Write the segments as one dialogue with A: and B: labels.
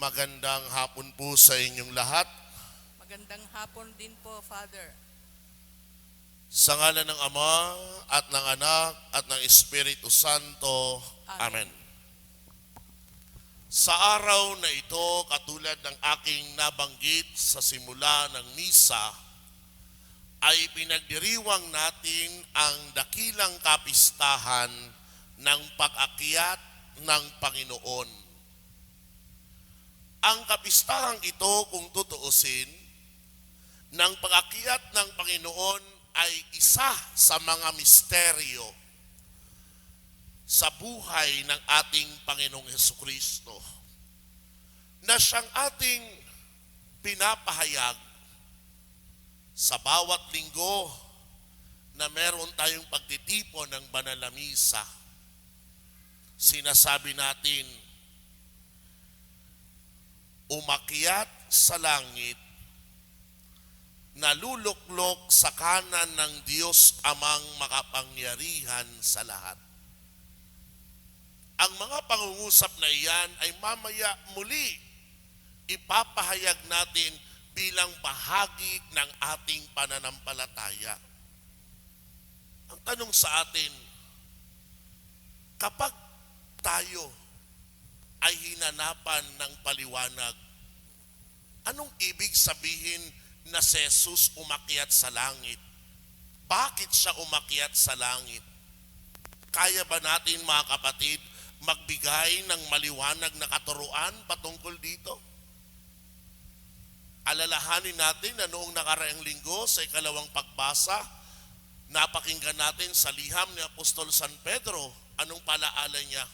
A: Magandang hapon po sa inyong lahat.
B: Magandang hapon din po, Father.
A: Sa ngalan ng Ama at ng Anak at ng Espiritu Santo. Amen.
B: Amen.
A: Sa araw na ito, katulad ng aking nabanggit sa simula ng misa, ay pinagdiriwang natin ang dakilang kapistahan ng pag-akyat ng Panginoon. Ang kapistahang ito, kung tutuusin, ng pag-akyat ng Panginoon ay isa sa mga misteryo sa buhay ng ating Panginoong Heso Kristo na siyang ating pinapahayag sa bawat linggo na meron tayong pagtitipon ng banal na misa. Sinasabi natin, umakyat sa langit, naluluklok sa kanan ng Diyos amang makapangyarihan sa lahat. Ang mga pangungusap na iyan ay mamaya muli ipapahayag natin bilang bahagi ng ating pananampalataya. Ang tanong sa atin, kapag tayo ay hinanapan ng paliwanag, anong ibig sabihin na si Jesus umakyat sa langit? Bakit siya umakyat sa langit? Kaya ba natin mga kapatid magbigay ng maliwanag na katuruan patungkol dito? Alalahanin natin na noong nakaraang linggo sa ikalawang pagbasa, napakinggan natin sa liham ni Apostol San Pedro, anong palaala niya?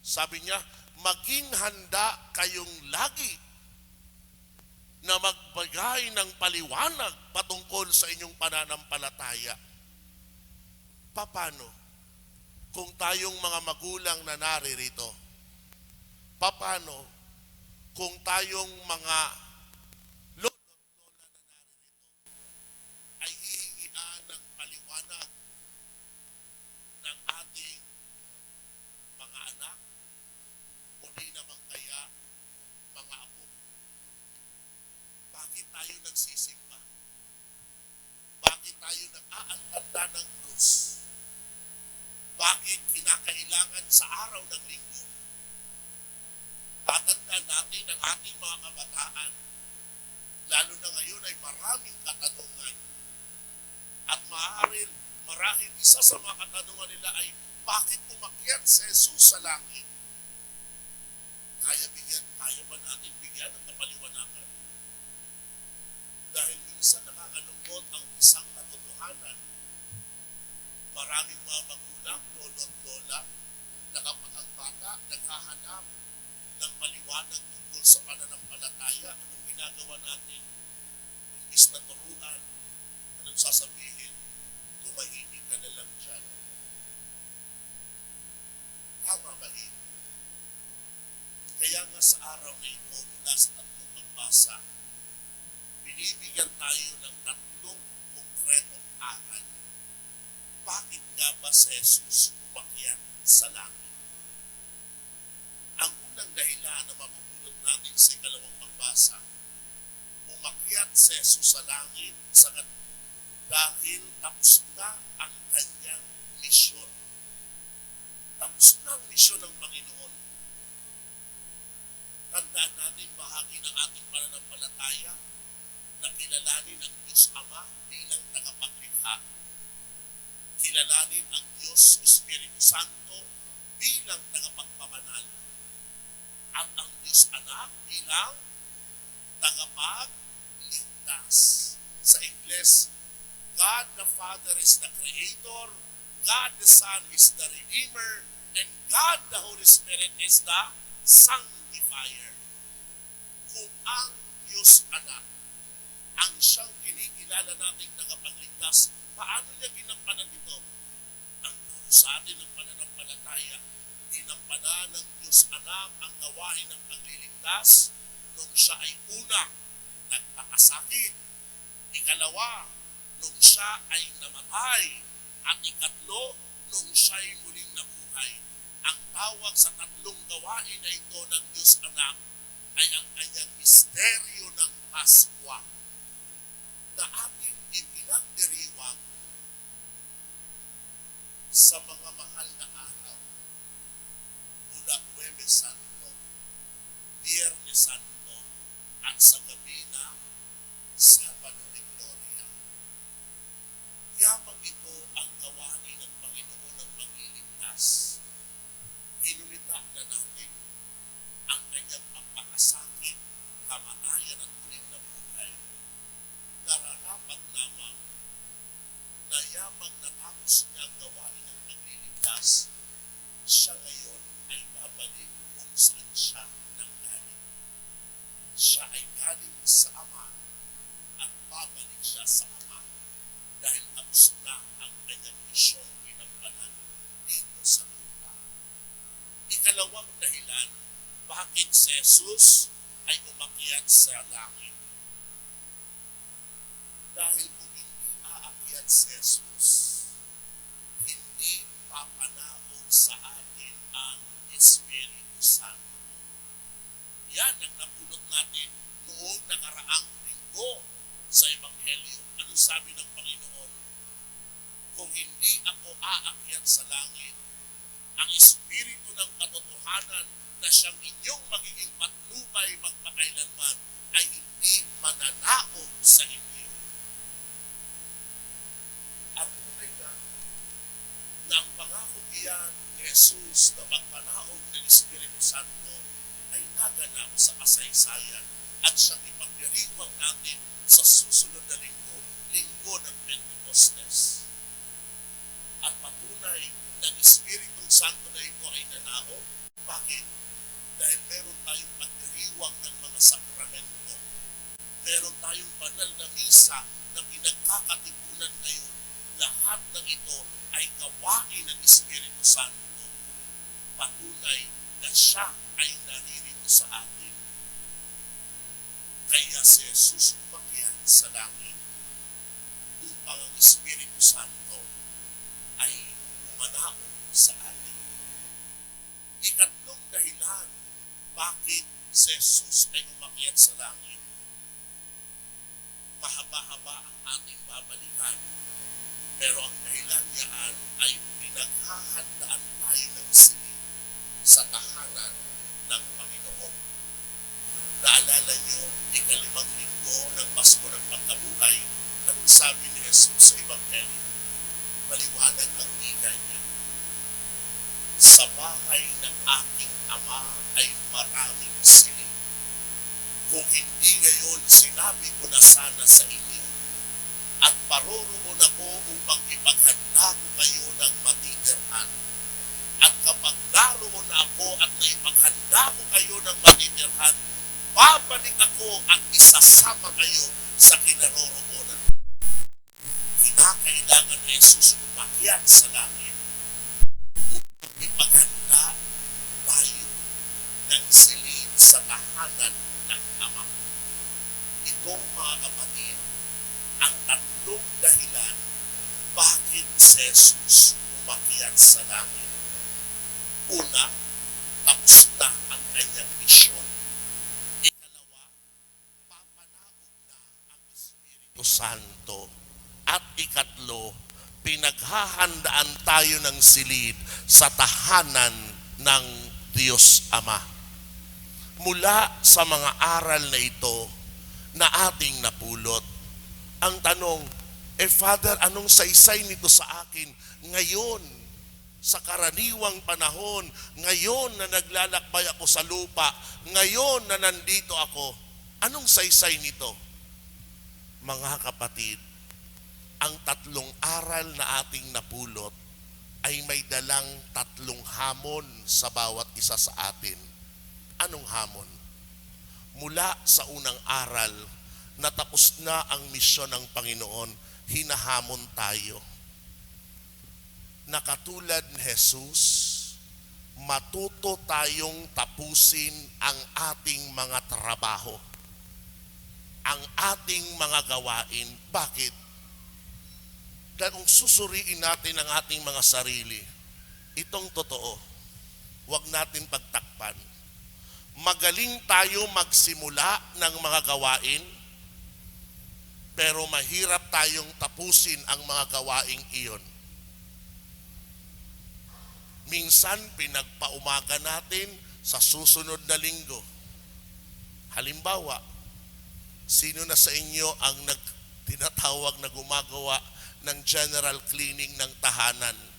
A: Sabi niya, maging handa kayong lagi na magbigay ng paliwanag patungkol sa inyong pananampalataya. Paano? Kung tayong mga magulang na naririto, paano kung tayong mga lolo at lola na naririto ay hihingian ng paliwanag ng ating mga anak o di naman kaya mga apo. Bakit tayo nagsisimba? Bakit tayo nag-aantanda ng krus? Bakit kinakailangan sa araw ng linggo? Tatandaan natin ang ating mga kabataan, lalo na ngayon ay maraming katanungan. At maaaring marahil isa sa mga katanungan nila ay, bakit umakyat si Jesus sa langit? Kaya bigyan, kaya ba natin bigyan ng kapaliwanagan? Dahil minsan nakakalungkot ang isang katotohanan maraming mga magulang, lolo at lola, na kapag ang bata naghahanap ng paliwanag tungkol sa pananampalataya, anong ginagawa natin? Imbis na turuan, anong sasabihin? Tumahimik ka na lang dyan. Tama ba yun? Kaya nga sa araw na ito, mula sa tatlong pagbasa, binibigyan tayo ng tatlong konkretong aral bakit nga ba si Jesus umakyat sa langit? Ang unang dahilan na mapupulot natin sa ikalawang pagbasa, Jesus sa langit sa dahil tapos na ang kanyang misyon. Tapos na ang misyon ng Panginoon. Tandaan natin bahagi ng ating pananampalataya na kilalanin ang Diyos Ama bilang tagapaglikha kilalanin ang Diyos Espiritu Santo bilang tagapagpamanal at ang Diyos Anak bilang tagapagligtas. Sa Ingles, God the Father is the Creator, God the Son is the Redeemer, and God the Holy Spirit is the Sanctifier. Kung ang Diyos Anak ang siyang kinikilala nating tagapagligtas, paano niya ginampanan ito? Ang turo sa atin ng pananampalataya, ginampanan ng Diyos Anak ang gawain ng pagliligtas nung siya ay una, nagpakasakit. Ikalawa, nung siya ay namatay. At ikatlo, nung siya ay muling nabuhay. Ang tawag sa tatlong gawain na ito ng Diyos Anak ay ang kanyang misteryo ng Paskwa na ating ipinagdiriwang sa mga mahal na araw mula Huwebes Santo, Biyernes Santo, at sa gabi na Sabado de Gloria. Yamang ito ang gawain ng Panginoon ng pagliligtas. Inunita na natin ang kanyang pagpakasakit, kamatayan at muling na buhay. Nararapat lamang na yamang natapos niya ang gawain ng pagliligtas, siya ngayon ay babalik kung saan siya nanggaling. Siya ay galing sa Ama at babalik siya sa Ama dahil tapos na ang kanyang misyong pinampanan dito sa lupa. Ikalawang dahilan, bakit Jesus ay umakyat sa langit? Dahil kung hindi aakyat si Jesus, hindi papanaog sa atin ang Espiritu Santo. Yan ang napulot natin noong nakaraang linggo sa Ebanghelyo. Anong sabi ng Panginoon? Kung hindi ako aakyat sa langit, ang Espiritu ng katotohanan na siyang inyong magiging patnubay magpakailanman ay hindi mananaog sa inyo. At tunay na na ang pangako iyan ni Jesus na magpanaog ng Espiritu Santo ay naganap sa kasaysayan at siyang ipagdiriwang natin sa susunod na linggo, linggo ng Pentecostes. At patunay na ang Espiritu Santo na ito ay nanao. Bakit? Dahil meron tayong pagdiriwang ng mga sakramento. Meron tayong banal na misa na pinagkakatipunan ngayon. Lahat ng ito ay gawain ng Espiritu Santo. Patunay na siya ay naririto sa atin. Kaya si Jesus umakyat sa langit upang ang Espiritu Santo ay umanao sa atin. Ikatlong dahilan bakit si Jesus ay umakyat sa langit. Mahaba-haba ang ating babalikan. Pero ang dahilan niyan ay pinaghahandaan tayo ng sili sa tahanan ng Panginoon. Naalala niyo, ikalimang linggo ng Pasko ng Pagkabuhay, anong sabi ni Jesus sa Ebanghelyo? Maliwanag ang. Sa bahay ng aking ama ay maraming sili. Kung hindi ngayon, sinabi ko na sana sa inyo, at paroroon ako upang ipaghanda ko kayo ng matitirhan. At kapag naroon na ako at naipaghanda ko kayo ng matitirhan, babalik ako at isasama kayo sa kinaroroonan. Kinakailangan ni Jesus umakyat sa langit upang ipaghanda tayo ng silid sa tahanan ng Ama. Itong mga kapatid, ang tatlong dahilan bakit si Jesus umakyat sa langit. Una, tapos na ang kanyang misyon. Ikalawa, papanaog na ang Espiritu Santo. At ikatlo, pinaghahandaan tayo ng silid sa tahanan ng Diyos Ama. Mula sa mga aral na ito na ating napulot, ang tanong, eh Father, anong saysay nito sa akin ngayon, sa karaniwang panahon, ngayon na naglalakbay ako sa lupa, ngayon na nandito ako, anong saysay nito? Mga kapatid, ang tatlong aral na ating napulot ay may dalang tatlong hamon sa bawat isa sa atin. Anong hamon? Mula sa unang aral, natapos na ang misyon ng Panginoon, hinahamon tayo. Nakatulad ni Jesus, matuto tayong tapusin ang ating mga trabaho, ang ating mga gawain. Bakit? Dahil kung susuriin natin ang ating mga sarili, itong totoo, huwag natin pagtakpan. Magaling tayo magsimula ng mga gawain, pero mahirap tayong tapusin ang mga gawaing iyon. Minsan, pinagpaumaga natin sa susunod na linggo. Halimbawa, sino na sa inyo ang nag, tinatawag na gumagawa ng general cleaning ng tahanan?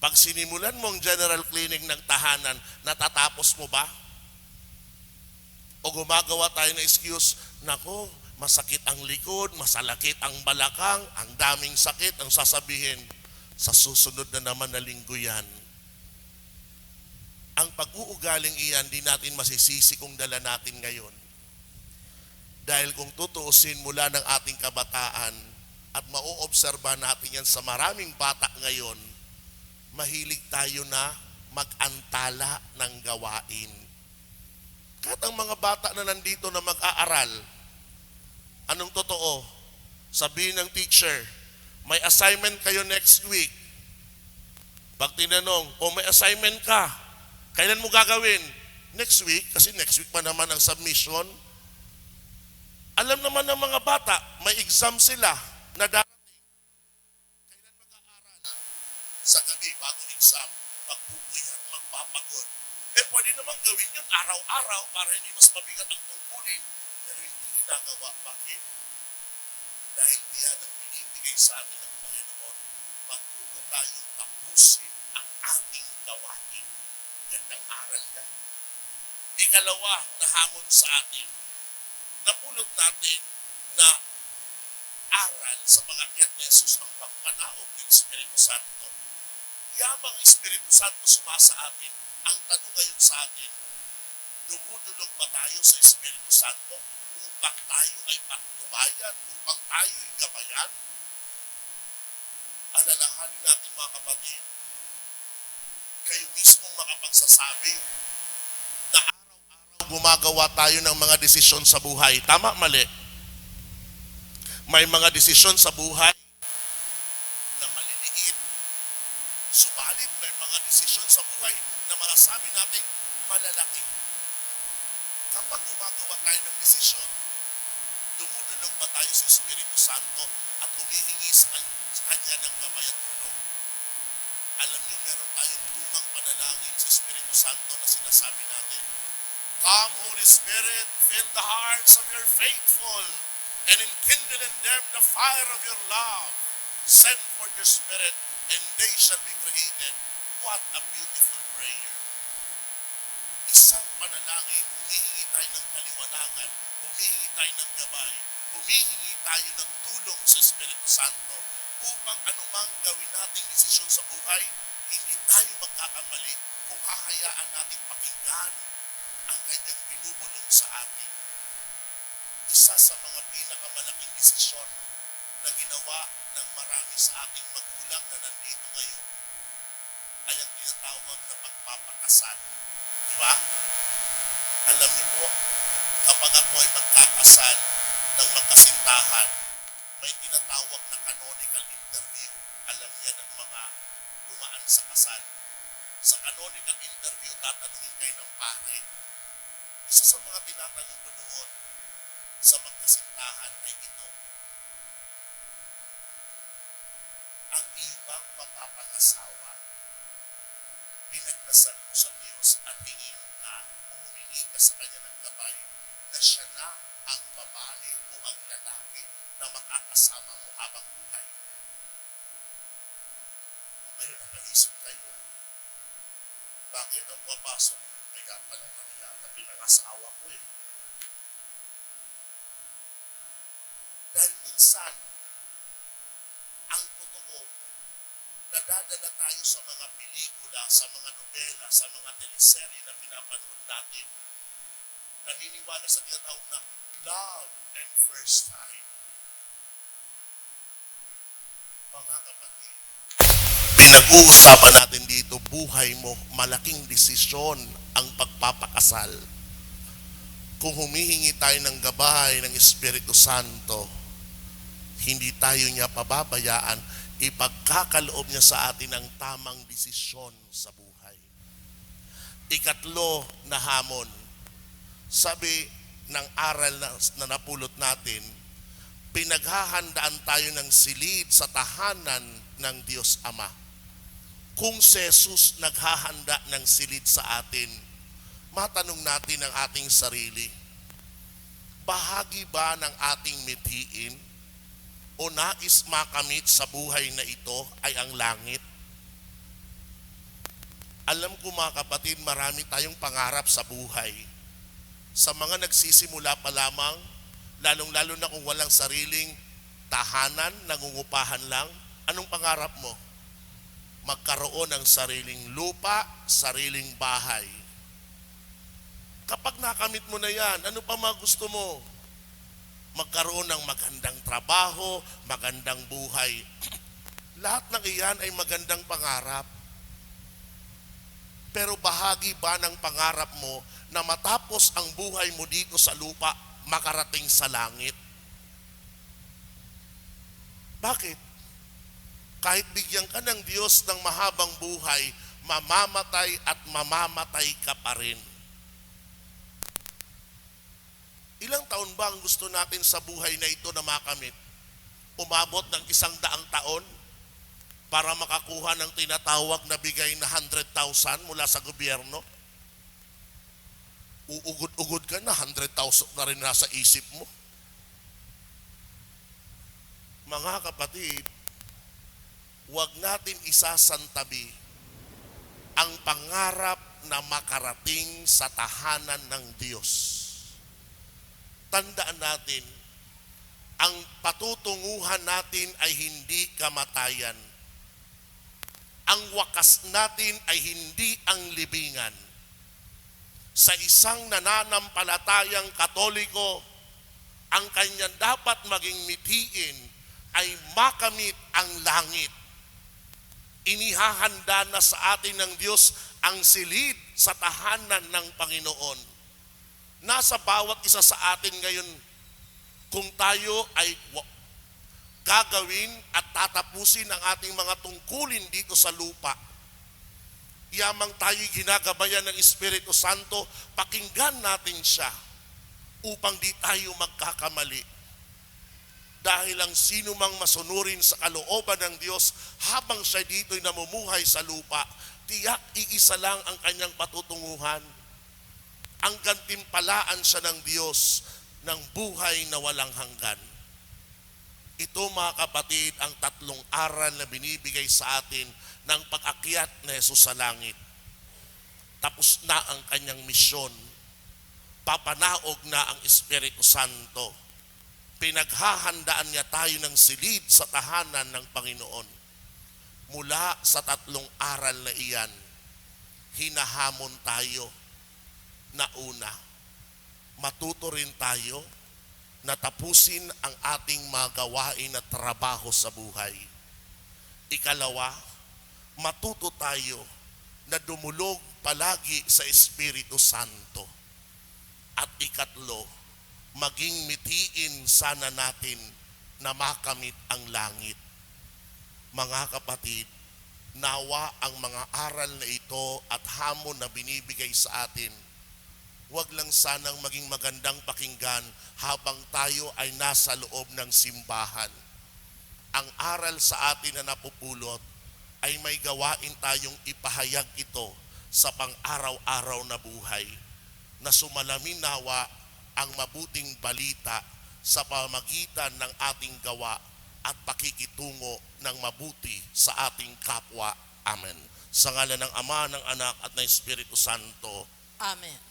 A: Pag sinimulan mo ang general cleaning ng tahanan, natatapos mo ba? O gumagawa tayo ng excuse, nako, masakit ang likod, masalakit ang balakang, ang daming sakit, ang sasabihin, sa susunod na naman na linggo yan. Ang pag-uugaling iyan, di natin masisisi kung dala natin ngayon. Dahil kung tutuusin mula ng ating kabataan at mauobserba natin yan sa maraming bata ngayon, mahilig tayo na mag-antala ng gawain. Kahit ang mga bata na nandito na mag-aaral, anong totoo? Sabihin ng teacher, may assignment kayo next week. Pag tinanong, o may assignment ka, kailan mo gagawin? Next week, kasi next week pa naman ang submission. Alam naman ng mga bata, may exam sila na darating. Kailan mag-aaral? Sa gabi, bago exam, magpupuyan, magpapagod. Eh, pwede naman gawin yun araw-araw para hindi mas mabigat ang tungkulin, pero hindi ginagawa. Bakit? Dahil diyan ang binibigay sa atin ng Panginoon, matuto tayong tapusin ang ating gawain. Gandang aral yan. Ikalawa na hamon sa atin, napulot natin na aral sa pangakyat ni Jesus ang pagpanaog ng Espiritu Santo. Yamang Espiritu Santo sumasa atin, ang tanong ngayon sa atin, dumudulog ba tayo sa Espiritu Santo upang tayo ay patnubayan, upang tayo ay gabayan? Alalahanin natin mga kapatid, kayo mismong makapagsasabi na araw-araw gumagawa tayo ng mga desisyon sa buhay. Tama, mali. May mga desisyon sa buhay na maliliit. Subalit, may mga desisyon sa buhay na masasabi natin malalaki. Kapag gumagawa tayo ng desisyon, dumudulog ba tayo sa Espiritu Santo at humihingi sa, sa Kanya ng gabay at tulong? Alam niyo, meron tayong lumang panalangin sa Espiritu Santo na sinasabi natin, Come, Holy Spirit, fill the hearts of your faithful and enkindle in them the fire of your love. Send forth your Spirit, and they shall be created. What a beautiful prayer. Isang panalangin, humihingi tayo ng kaliwanagan, humihingi tayo ng gabay, humihingi tayo ng tulong sa Espiritu Santo upang anumang gawin nating desisyon sa buhay, hindi tayo magkakamali kung hahayaan natin pakinggan ang kanyang binubulong sa atin. Isa sa mga pinakamalaking desisyon na ginawa ng marami sa ating magulang na nandito ngayon ay ang tinatawag na pagpapakasal. Di ba? Alam niyo po, kapag ako ay magkakasal ng magkasintahan, may tinatawag na canonical interview. Alam niya ng mga dumaan sa kasal. Sa canonical interview, tatanungin kayo ng pare. Isa sa mga tinatanong ko doon sa magkasintahan ay ito. Ang ibang mapapangasawa, pinagdasal mo sa Diyos at hingin ka o humingi ka sa Kanya ng gabay na siya na ang babae o ang lalaki na makakasama mo habang buhay. Ngayon, napaisip kayo. Bakit ang papasok? Kaya pala, mali yata pinangasawa ko eh. Dahil minsan, ang totoo, nadadala tayo sa mga pelikula, sa mga nobela, sa mga teleserye na pinapanood natin. Naniniwala sa tinatawag na love and first time. Mga kapatid, pinag-uusapan natin dito, buhay mo, malaking desisyon ang pagpapakasal. Kung humihingi tayo ng gabay ng Espiritu Santo, hindi tayo niya pababayaan, ipagkakaloob niya sa atin ang tamang desisyon sa buhay. Ikatlo na hamon. Sabi ng aral na, na napulot natin, pinaghahandaan tayo ng silid sa tahanan ng Diyos Ama. Kung si Jesus naghahanda ng silid sa atin, matanong natin ang ating sarili, bahagi ba ng ating mithiin o nais makamit sa buhay na ito ay ang langit? Alam ko mga kapatid, marami tayong pangarap sa buhay. Sa mga nagsisimula pa lamang, lalong-lalo na kung walang sariling tahanan, nangungupahan lang, anong pangarap mo? Magkaroon ng sariling lupa, sariling bahay. Kapag nakamit mo na yan, ano pa mga gusto mo? Magkaroon ng magandang trabaho, magandang buhay. Lahat ng iyan ay magandang pangarap. Pero bahagi ba ng pangarap mo na matapos ang buhay mo dito sa lupa, makarating sa langit? Bakit? Kahit bigyan ka ng Diyos ng mahabang buhay, mamamatay at mamamatay ka pa rin. Ilang taon ba ang gusto natin sa buhay na ito na makamit? Umabot ng isang daang taon para makakuha ng tinatawag na bigay na 100,000 mula sa gobyerno? Uugod-ugod ka na, 100,000 na rin nasa isip mo. Mga kapatid, huwag natin isasantabi ang pangarap na makarating sa tahanan ng Diyos. Tandaan natin, ang patutunguhan natin ay hindi kamatayan. Ang wakas natin ay hindi ang libingan. Sa isang nananampalatayang katoliko, ang kanyang dapat maging mitiin ay makamit ang langit. Inihahanda na sa atin ng Diyos ang silid sa tahanan ng Panginoon. Nasa bawat isa sa atin ngayon kung tayo ay gagawin at tatapusin ang ating mga tungkulin dito sa lupa. Yamang tayo ginagabayan ng Espiritu Santo, pakinggan natin siya upang di tayo magkakamali. Dahil ang sino mang masunurin sa kalooban ng Diyos habang siya dito'y namumuhay sa lupa, tiyak iisa lang ang kanyang patutunguhan. Ang gantimpalaan siya ng Diyos ng buhay na walang hanggan. Ito mga kapatid ang tatlong aral na binibigay sa atin ng pag-akyat na Jesus sa langit. Tapos na ang kanyang misyon. Papanaog na ang Espiritu Santo. Pinaghahandaan niya tayo ng silid sa tahanan ng Panginoon. Mula sa tatlong aral na iyan, hinahamon tayo na una, matuto rin tayo na tapusin ang ating mga gawain at trabaho sa buhay. Ikalawa, matuto tayo na dumulog palagi sa Espiritu Santo. At ikatlo, maging mitiin sana natin na makamit ang langit. Mga kapatid, nawa ang mga aral na ito at hamon na binibigay sa atin wag lang sanang maging magandang pakinggan habang tayo ay nasa loob ng simbahan. Ang aral sa atin na napupulot ay may gawain tayong ipahayag ito sa pang-araw-araw na buhay na sumalamin nawa ang mabuting balita sa pamagitan ng ating gawa at pakikitungo ng mabuti sa ating kapwa. Amen. Sa ngala ng Ama, ng Anak at ng Espiritu Santo.
B: Amen.